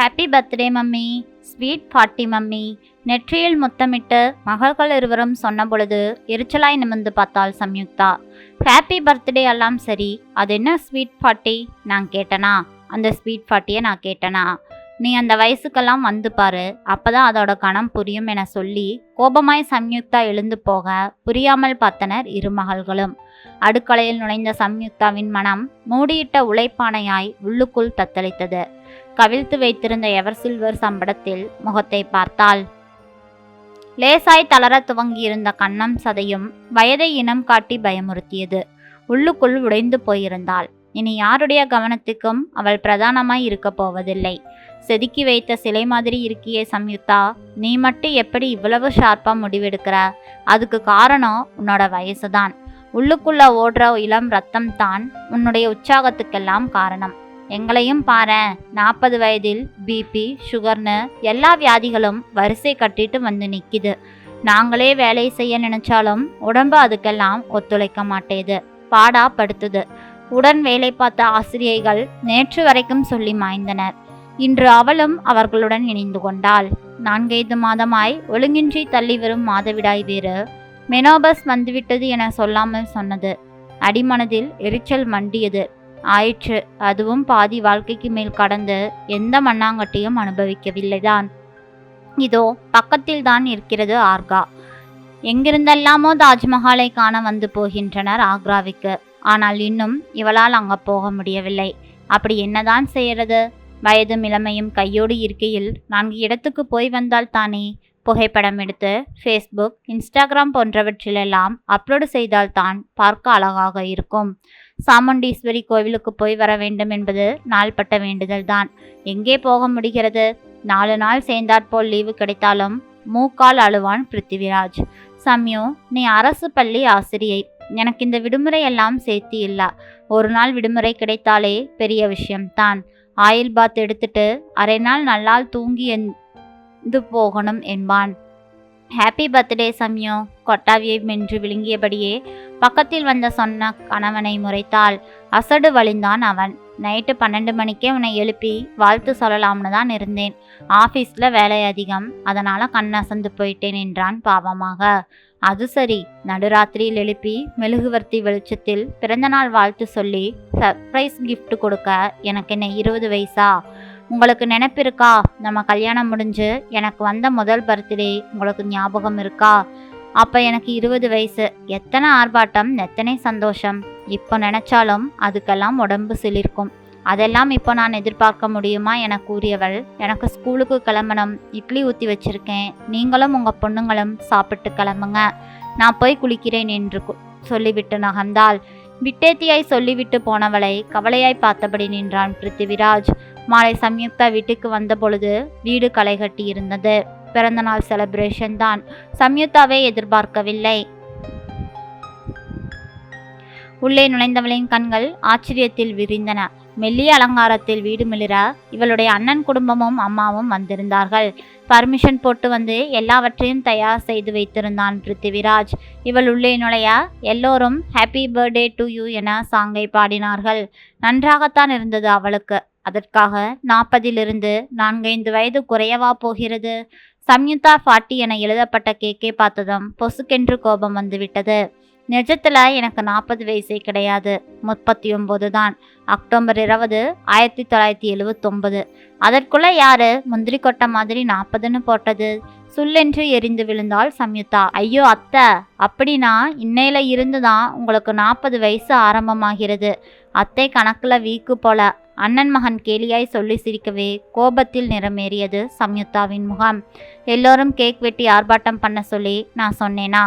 Happy birthday mummy. Sweet party mummy. நெற்றியில் முத்தமிட்டு மகள்கள் இருவரும் சொன்ன பொழுது எரிச்சலாய் நிமிர்ந்து பார்த்தாள் சம்யுக்தா. ஹாப்பி பர்த்டே எல்லாம் சரி. அது என்ன ஸ்வீட் பார்ட்டி நான் கேட்டனா? அந்த ஸ்வீட் பார்ட்டியை நான் கேட்டனா? நீ அந்த வயசுக்கெல்லாம் வந்து பாரு. அப்பதான் அதோட கணம் புரியும் என சொல்லி கோபமாய் சம்யுக்தா எழுந்து போக புரியாமல் பார்த்தனர் இரு மகள்களும். அடுக்கலையில் நுழைந்த சம்யுக்தாவின் மனம் மூடியிட்ட உழைப்பானையாய் உள்ளுக்குள் தத்தளித்தது. கவிழ்த்து வைத்திருந்த எவர் சில்வர் சம்படத்தில் முகத்தை பார்த்தாள். லேசாய் தளர துவங்கியிருந்த கண்ணம் சதையும் வயதை இனம் காட்டி பயமுறுத்தியது. உள்ளுக்குள் உடைந்து போயிருந்தாள். இனி யாருடைய கவனத்துக்கும் அவள் பிரதானமாய் இருக்கப் போவதில்லை. செதுக்கி வைத்த சிலை மாதிரி இருக்கியே சம்யுக்தா நீ மட்டும் எப்படி இவ்வளவு ஷார்ப்பா முடிவெடுக்கிற? அதுக்கு காரணம் உன்னோட வயசுதான். உள்ளுக்குள்ள ஓடுற இளம் ரத்தம் தான் உன்னுடைய உற்சாகத்துக்கெல்லாம் காரணம். எங்களையும் பாரேன். நாற்பது வயதில் பிபி சுகர்னு எல்லா வியாதிகளும் வரிசை கட்டிட்டு வந்து நிற்கிது நாங்களே வேலை செய்ய நினைச்சாலும் உடம்பு அதுக்கெல்லாம் ஒத்துழைக்க மாட்டேது. பாடா படுத்துது உடன் வேலை பார்த்த ஆசிரியைகள் நேற்று வரைக்கும் சொல்லி மாய்ந்தனர். இன்று அவளும் அவர்களுடன் இணைந்து கொண்டாள். நான்கைந்து மாதமாய் ஒழுங்கின்றி தள்ளி வரும் மாதவிடாய் வேறு மெனோபஸ் வந்துவிட்டது என சொல்லாமல் சொன்னது. அடிமனதில் எரிச்சல் மண்டியது. ஆயிற்று. அதுவும் பாதி வாழ்க்கைக்கு மேல் கடந்து எந்த மண்ணாங்கட்டியும் அனுபவிக்கவில்லைதான். இதோ பக்கத்தில் தான் இருக்கிறது ஆர்கா. எங்கிருந்தெல்லாமோ தாஜ்மஹாலை காண வந்து போகின்றனர் ஆக்ராவிற்கு. ஆனால் இன்னும் இவளால் அங்க போக முடியவில்லை. அப்படி என்னதான் செய்யறது? வயதும் இளமையும் கையோடு இருக்கையில் நான்கு இடத்துக்கு போய் வந்தால் தானே? புகைப்படம் எடுத்து ஃபேஸ்புக் இன்ஸ்டாகிராம் போன்றவற்றிலெல்லாம் அப்லோடு செய்தால்தான் பார்க்க அழகாக இருக்கும். சாமுண்டீஸ்வரி கோவிலுக்கு போய் வர வேண்டும் என்பது நாள்பட்ட வேண்டுதல் தான். எங்கே போக முடிகிறது? நாலு நாள் சேர்ந்தாற்போல் லீவு கிடைத்தாலும் மூக்கால் அழுவான் பிருத்திவிராஜ். சம்யு நீ அரசு பள்ளி ஆசிரியை. எனக்கு இந்த விடுமுறை எல்லாம் சேர்த்து இல்ல. ஒரு நாள் விடுமுறை கிடைத்தாலே பெரிய விஷயம்தான் ஆயில் பாத் எடுத்துட்டு அரை நாள் நல்லால் தூங்கி எந்து போகணும் என்பான். Happy birthday சம்யோ. கொட்டாவியை மென்று விழுங்கியபடியே பக்கத்தில் வந்த சொன்ன கணவனை முறைத்தாள் அசடு வழிந்தான் அவன். நைட்டு பன்னெண்டு மணிக்கே உன்னை எழுப்பி வாழ்த்து சொல்லலாம்னு தான் இருந்தேன். ஆஃபீஸில் வேலை அதிகம். அதனால் கண் அசந்து போயிட்டேன் என்றான் பாவமாக. அது சரி. நடுராத்திரியில் எழுப்பி மெழுகுவர்த்தி வெளிச்சத்தில் பிறந்தநாள் வாழ்த்து சொல்லி சர்ப்ரைஸ் கிஃப்ட் கொடுக்க எனக்கு என்ன இருபது வயசா? உங்களுக்கு நினைப்பிருக்கா? நம்ம கல்யாணம் முடிஞ்சு எனக்கு வந்த முதல் பர்த்டே உங்களுக்கு ஞாபகம் இருக்கா? அப்போ எனக்கு இருபது வயசு. எத்தனை ஆர்ப்பாட்டம் எத்தனை சந்தோஷம். இப்போ நினச்சாலும் அதுக்கெல்லாம் உடம்பு சிலிர்க்கும். அதெல்லாம் இப்போ நான் எதிர்பார்க்க முடியுமா என கூறியவள் எனக்கு ஸ்கூலுக்கு கிளம்பணும். இட்லி ஊற்றி வச்சிருக்கேன். நீங்களும் உங்கள் பொண்ணுங்களும் சாப்பிட்டு கிளம்புங்க. நான் போய் குளிக்கிறேன் என்று கு- சொல்லிவிட்டு நகர்ந்தாள். விட்டேத்தியாய் சொல்லிவிட்டு போனவளை கவலையாய் பார்த்தபடி நின்றான் பிருத்திவிராஜ். மாலை சம்யுக்தா வீட்டுக்கு வந்த பொழுது வீடு களை கட்டி இருந்தது பிறந்தநாள் செலிப்ரேஷன் தான். சம்யுக்தாவை எதிர்பார்க்கவில்லை. உள்ளே நுழைந்தவளின் கண்கள் ஆச்சரியத்தில் விரிந்தன. மெல்லிய அலங்காரத்தில் வீடு மிளிர இவளுடைய அண்ணன் குடும்பமும் அம்மாவும் வந்திருந்தார்கள். பர்மிஷன் போட்டு வந்து எல்லாவற்றையும் தயார் செய்து வைத்திருந்தான் பிருத்திவிராஜ். இவள் உள்ளே நுழைய எல்லோரும் ஹாப்பி பர்த்டே டு யூ என சாங்கை பாடினார்கள். நன்றாகத்தான் இருந்தது அவளுக்கு. அதற்காக நாற்பதிலிருந்து நான்கைந்து வயது குறையவா போகிறது? சம்யுதா ஃபாட்டி என எழுதப்பட்ட கேக்கை பார்த்ததும் பொசுக்கென்று கோபம் வந்துவிட்டது. நிஜத்தில் எனக்கு நாற்பது வயசே கிடையாது. முப்பத்தி ஒம்பது தான். அக்டோபர் இருபது ஆயிரத்தி தொள்ளாயிரத்தி எழுவத்தொம்பது. அதற்குள்ளே யாரு முந்திரி கொட்டை மாதிரி நாற்பதுன்னு போட்டது? சுல்லென்று எரிந்து விழுந்தாள் சம்யுதா. ஐயோ அத்தை அப்படின்னா இன்னையில இருந்து தான் உங்களுக்கு நாற்பது வயசு ஆரம்பமாகிறது. அத்தை கணக்கில் வீக்கு போல அண்ணன் மகன் கேலியாய் சொல்லி சிரிக்கவே கோபத்தில் நிறமேறியது சம்யுக்தாவின் முகம். எல்லோரும் கேக் வெட்டி ஆர்ப்பாட்டம் பண்ண சொல்லி நான் சொன்னேனா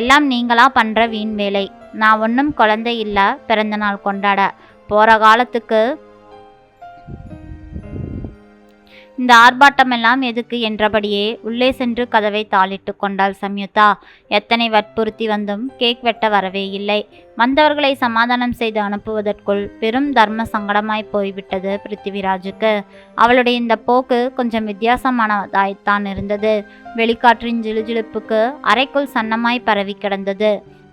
எல்லாம் நீங்களா பண்ணுற வீண் வேலை. நான் ஒன்றும் குழந்தை இல்லை பிறந்தநாள் கொண்டாட. போகிற காலத்துக்கு இந்த ஆர்ப்பாட்டம் எல்லாம் எதுக்கு என்றபடியே உள்ளே சென்று கதவை தாளிட்டு கொண்டாள் சம்யுதா. எத்தனை வற்புறுத்தி வந்தும் கேக் வெட்ட வரவே இல்லை. வந்தவர்களை சமாதானம் செய்து அனுப்புவதற்குள் பெரும் தர்ம சங்கடமாய் போய்விட்டது பிருத்திவிராஜுக்கு. அவளுடைய இந்த போக்கு கொஞ்சம் வித்தியாசமானதாய்த்தான் இருந்தது. வெளிக்காற்றின் ஜிலுஜிலுப்புக்கு அறைக்குள் சன்னமாய் பரவி கிடந்தது.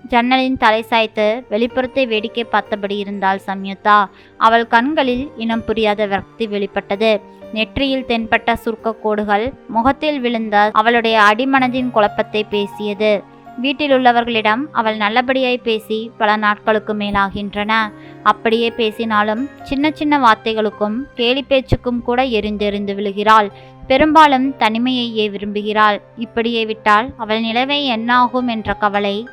ஜன்னலின் தலை சாய்த்து வெளிப்புறத்தை வேடிக்கை பார்த்தபடி இருந்தாள் சம்யுக்தா அவள் கண்களில் இனம் புரியாத விரக்தி வெளிப்பட்டது. நெற்றியில் தென்பட்ட சுருக்க கோடுகள் முகத்தில் விழுந்த அவளுடைய அடிமனதின் குழப்பத்தை பேசியது. வீட்டில் உள்ளவர்களிடம் அவள் நல்லபடியாய் பேசி பல நாட்களுக்கு மேலாகின்றன. அப்படியே பேசினாலும் சின்ன சின்ன வார்த்தைகளுக்கும் கேலி பேச்சுக்கும் கூட எரிந்தெறிந்து விழுகிறாள். பெரும்பாலும் தனிமையையே விரும்புகிறாள். இப்படியே விட்டால் அவள் நிலவை என்னாகும் என்ற கவலை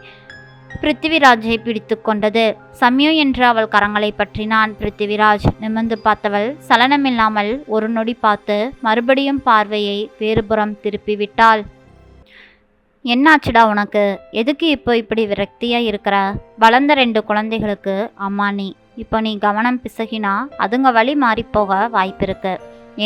பிருத்திவிராஜை பிடித்து கொண்டது சம்யு என்று அவள் கரங்களை பற்றினான். பிருத்திவிராஜ் நிமிர்ந்து பார்த்தவள் சலனமில்லாமல் ஒரு நொடி பார்த்து மறுபடியும் பார்வையை வேறுபுறம் திருப்பிவிட்டாள். என்னாச்சுடா உனக்கு? எதுக்கு இப்போ இப்படி விரக்தியாக இருக்கிற? வளர்ந்த ரெண்டு குழந்தைகளுக்கு அம்மா நீ. இப்போ நீ கவனம் பிசகினா அதுங்க வழி மாறி போக வாய்ப்பிருக்கு.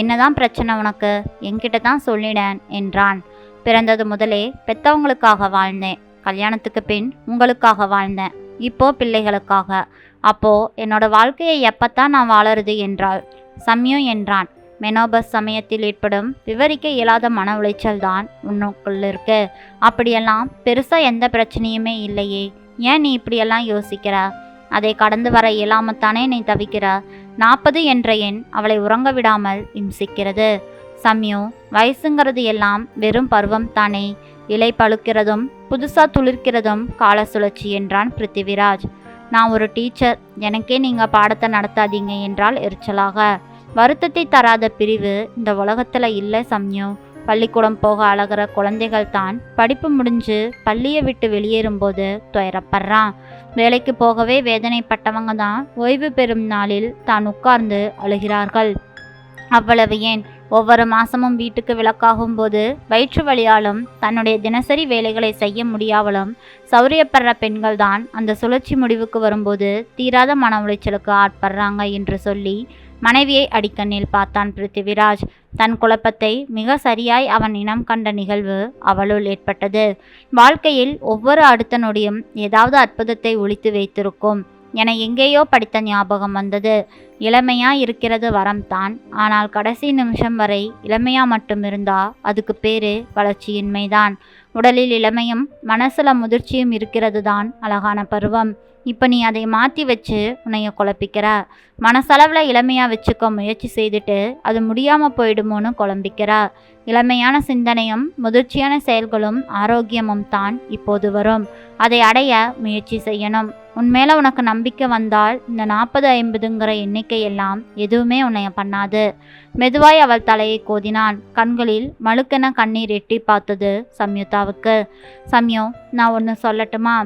என்னதான் பிரச்சனை உனக்கு? என்கிட்ட தான் சொல்லிடேன் என்றான். பிறந்தது முதலே பெத்தவங்களுக்காக வாழ்ந்தேன். கல்யாணத்துக்கு பின் உங்களுக்காக வாழ்ந்தேன். இப்போ பிள்ளைகளுக்காக. அப்போ என்னோட வாழ்க்கையை எப்பத்தான் நான் வாழறது என்றாள். சம்யு என்றான். மெனோபஸ் சமயத்தில் ஏற்படும் விவரிக்க இயலாத மன உளைச்சல் தான் உன்னுக்குள்ள இருக்கு. அப்படியெல்லாம் பெருசாக எந்த பிரச்சனையுமே இல்லையே. ஏன் நீ இப்படியெல்லாம் யோசிக்கிற? அதை கடந்து வர இயலாமத்தானே நீ தவிக்கிற? நாற்பது என்ற எண் அவளை உறங்க விடாமல் இம்சிக்கிறது. சம்யு வயசுங்கிறது எல்லாம் வெறும் பருவம் தானே. இலை பழுக்கிறதும் புதுசாக துளிர்க்கிறதும் கால சுழற்சி என்றான் பிருத்திவிராஜ். நான் ஒரு டீச்சர். எனக்கே நீங்கள் பாடத்தை நடத்தாதீங்க என்றால் எரிச்சலாக. வருத்தத்தை தராத பிரிவு இந்த உலகத்தில் இல்லை சம்யு. பள்ளிக்கூடம் போக அழகிற குழந்தைகள் தான் படிப்பு முடிஞ்சு பள்ளியை விட்டு வெளியேறும்போது துயரப்படுறான். வேலைக்கு போகவே வேதனைப்பட்டவங்க தான் ஓய்வு பெறும் நாளில் தான் உட்கார்ந்து அழுகிறார்கள். அவ்வளவு ஏன்? ஒவ்வொரு மாசமும் வீட்டுக்கு விளக்காகும் போது வயிற்று வழியாலும் தன்னுடைய தினசரி வேலைகளை செய்ய முடியாமலும் சௌரியப்படுற பெண்கள் தான் அந்த சுழற்சி முடிவுக்கு வரும்போது தீராத மன உளைச்சலுக்கு ஆட்படுறாங்க என்று சொல்லி மனைவியை அடிக்கண்ணில் பார்த்தான் பிருத்திவிராஜ். தன் குழப்பத்தை மிக சரியாய் அவன் இனம் கண்ட நிகழ்வு அவளுள் ஏற்பட்டது. வாழ்க்கையில் ஒவ்வொரு அடுத்த நொடியும் ஏதாவது அற்புதத்தை ஒழித்து வைத்திருக்கும். என எங்கேயோ படித்த ஞாபகம் வந்தது. இளமையா இருக்கிறது வரம்தான் ஆனால் கடைசி நிமிஷம் வரை இளமையா மட்டும் இருந்தா அதுக்கு பேரு வளர்ச்சியின்மைதான். உடலில் இளமையும் மனசுல முதிர்ச்சியும் இருக்கிறது தான் அழகான பருவம். இப்போ நீ அதை மாற்றி வச்சு உன்னைய குழப்பிக்கிற. மனசளவில் இளமையாக வச்சுக்க முயற்சி செய்துட்டு அது முடியாமல் போயிடுமோன்னு குழம்பிக்கிற. இளமையான சிந்தனையும் முதிர்ச்சியான செயல்களும் ஆரோக்கியமும் தான் இப்போது வரும். அதை அடைய முயற்சி செய்யணும். உன் மேலே உனக்கு நம்பிக்கை வந்தால் இந்த நாற்பது ஐம்பதுங்கிற எண்ணிக்கையெல்லாம் எதுவுமே உன்னை பண்ணாது. மெதுவாய் அவள் தலையை கோதினான். கண்களில் மழுக்கென கண்ணீர் எட்டி பார்த்தது சம்யுதாவுக்கு. சம்யோ நான் ஒன்று சொல்லட்டுமா?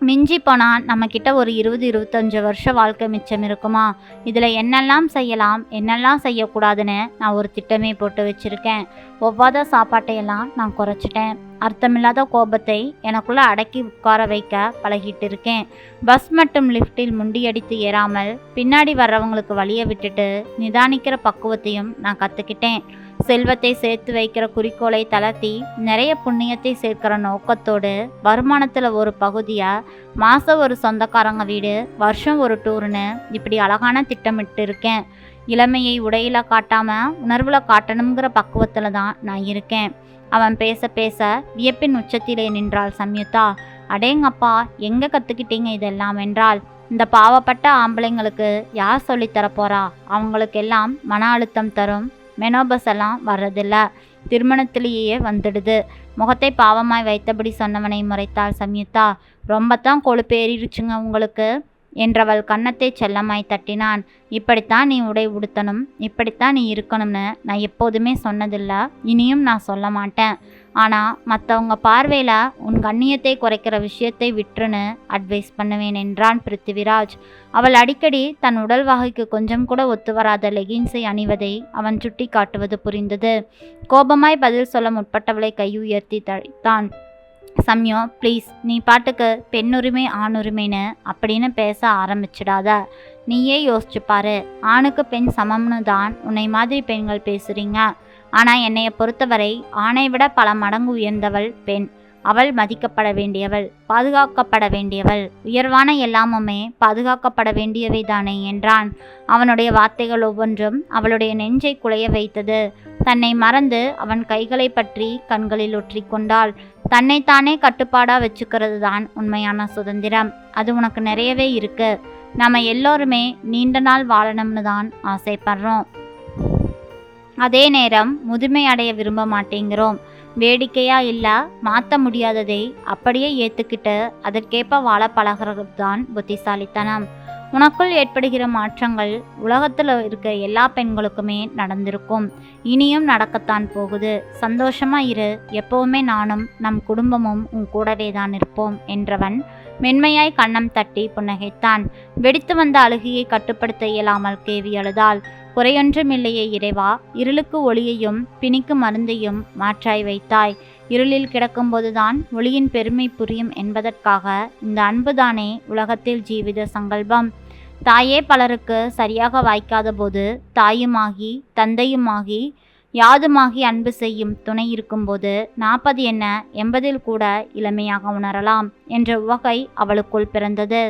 மிஞ்சி போனால் நம்மக்கிட்ட ஒரு இருபது இருபத்தஞ்சு வருஷ வாழ்க்கை மிச்சம் இருக்குமா? இதில் என்னெல்லாம் செய்யலாம் என்னெல்லாம் செய்யக்கூடாதுன்னு நான் ஒரு திட்டமே போட்டு வச்சுருக்கேன். ஒவ்வாத சாப்பாட்டையெல்லாம் நான் குறைச்சிட்டேன். அர்த்தமில்லாத கோபத்தை எனக்குள்ளே அடக்கி உட்கார வைக்க பழகிட்டு இருக்கேன் பஸ் மற்றும் லிஃப்ட்டில் முண்டியடித்து ஏறாமல் பின்னாடி வர்றவங்களுக்கு வழியை விட்டுட்டு நிதானிக்கிற பக்குவத்தையும் நான் கற்றுக்கிட்டேன் செல்வத்தை சேர்த்து வைக்கிற குறிக்கோளை தளர்த்தி நிறைய புண்ணியத்தை சேர்க்கிற நோக்கத்தோடு வருமானத்தில் ஒரு பகுதியாக மாதம் ஒரு சொந்தக்காரங்க வீடு வருஷம் ஒரு டூர்னு இப்படி அழகான திட்டமிட்டு இருக்கேன் இளமையை உடையில காட்டாம உணர்வுல காட்டணுங்கிற பக்குவத்தில் தான் நான் இருக்கேன். அவன் பேச பேச வியப்பின் உச்சத்திலே நின்றாள் சம்யுதா அடேங்கப்பா எங்கே கற்றுக்கிட்டீங்க இதெல்லாம் என்றால் இந்த பாவப்பட்ட ஆம்பளைங்களுக்கு யார் சொல்லித்தரப்போறா அவங்களுக்கெல்லாம் அவங்களுக்கு எல்லாம் மன அழுத்தம் தரும். மெனோபஸ் எல்லாம் வர்றதில்ல. திருமணத்திலேயே வந்துடுது. முகத்தை பாவமாய் வைத்தபடி சொன்னவனை முறைத்தாள் சம்யுதா ரொம்ப தான் கொழுப்பேறிடுச்சுங்க உங்களுக்கு. என்றவள் கன்னத்தை செல்லமாய் தட்டினான். இப்படித்தான் நீ உடை உடுத்தணும் இப்படித்தான் நீ இருக்கணும்னு நான் எப்போதுமே சொன்னதில்ல. இனியும் நான் சொல்ல மாட்டேன். ஆனால் மற்றவங்க பார்வையில் உன் கண்ணியத்தை குறைக்கிற விஷயத்தை விட்டுருன்னு அட்வைஸ் பண்ணுவேன் என்றான் பிருத்திவிராஜ். அவள் அடிக்கடி தன் உடல் வகைக்கு கொஞ்சம் கூட ஒத்து வராத லெகின்ஸை அணிவதை அவன் சுட்டி காட்டுவது புரிந்தது. கோபமாய் பதில் சொல்ல முற்பட்டவளை கையுயர்த்தி தழைத்தான். சம்யோ ப்ளீஸ் நீ பாட்டுக்கு பெண்ணுரிமை ஆணுரிமைன்னு அப்படின்னு பேச ஆரம்பிச்சிடாத. நீயே யோசிச்சு பாரு. ஆணுக்கு பெண் சமம்னு தான் உன்னை மாதிரி பெண்கள் பேசுறீங்க. ஆனால் என்னைய பொறுத்தவரை ஆணை விட பல மடங்கு உயர்ந்தவள் பெண். அவள் மதிக்கப்பட வேண்டியவள் பாதுகாக்கப்பட வேண்டியவள். உயர்வான எல்லாமுமே பாதுகாக்கப்பட வேண்டியவை தானே என்றான். அவனுடைய வார்த்தைகள் ஒவ்வொன்றும் அவளுடைய நெஞ்சை குலைய வைத்தது. தன்னை மறந்து அவன் கைகளை பற்றி கண்களில் ஒற்றிக்கொண்டாள். தன்னைத்தானே கட்டுப்பாடா வச்சுக்கிறது தான் உண்மையான சுதந்திரம். அது உனக்கு நிறையவே இருக்கு. நாம எல்லோருமே நீண்ட நாள் வாழணும்னு தான் ஆசைப்படுறோம். அதே நேரம் முதுமை அடைய விரும்ப மாட்டேங்கிறோம். வேடிக்கையா இல்ல மாற்ற முடியாததை அப்படியே ஏத்துக்கிட்டு அதற்கேற்ப வாழ பழகிறது தான் புத்திசாலித்தனம். உனக்குள் ஏற்படுகிற மாற்றங்கள் உலகத்தில் இருக்க எல்லா பெண்களுக்குமே நடந்திருக்கும். இனியும் நடக்கத்தான் போகுது. சந்தோஷமா இரு. எப்பவுமே நானும் நம் குடும்பமும் உன் கூடவே தான் இருப்போம் என்றவன் மென்மையாய் கண்ணம் தட்டி புன்னகைத்தான். வெடித்து வந்த அழுகையை கட்டுப்படுத்த இயலாமல் கேவி அழுதாள். குறையொன்றுமில்லையே இறைவா இருளுக்கு ஒளியையும் பிணிக்கு மருந்தையும் மாற்றாய் வைத்தாய். இருளில் கிடக்கும்போதுதான் ஒளியின் பெருமை புரியும் என்பதற்காக இந்த அன்புதானே உலகத்தில் ஜீவித சங்கல்பம். தாயே பலருக்கு சரியாக வாய்க்காத போது தாயுமாகி தந்தையுமாகி யாதுமாகி அன்பு செய்யும் துணை இருக்கும்போது நாற்பது என்ன எண்பதில் கூட இளமையாக உணரலாம் என்ற உவகை அவளுக்குள் பிறந்தது.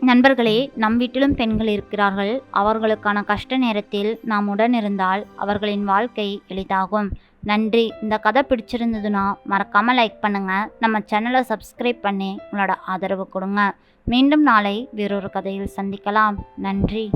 நண்பர்களே நம் வீட்டிலும் பெண்கள் இருக்கிறார்கள். அவர்களுக்கான கஷ்ட நேரத்தில் நாம் உடன் இருந்தால் அவர்களின் வாழ்க்கை எளிதாகும். நன்றி. இந்த கதை பிடிச்சிருந்ததுன்னா மறக்காமல் லைக் பண்ணுங்கள் நம்ம சேனலை சப்ஸ்கிரைப் பண்ணி உங்களோட ஆதரவு கொடுங்க. மீண்டும் நாளை வேறொரு கதையில் சந்திக்கலாம். நன்றி.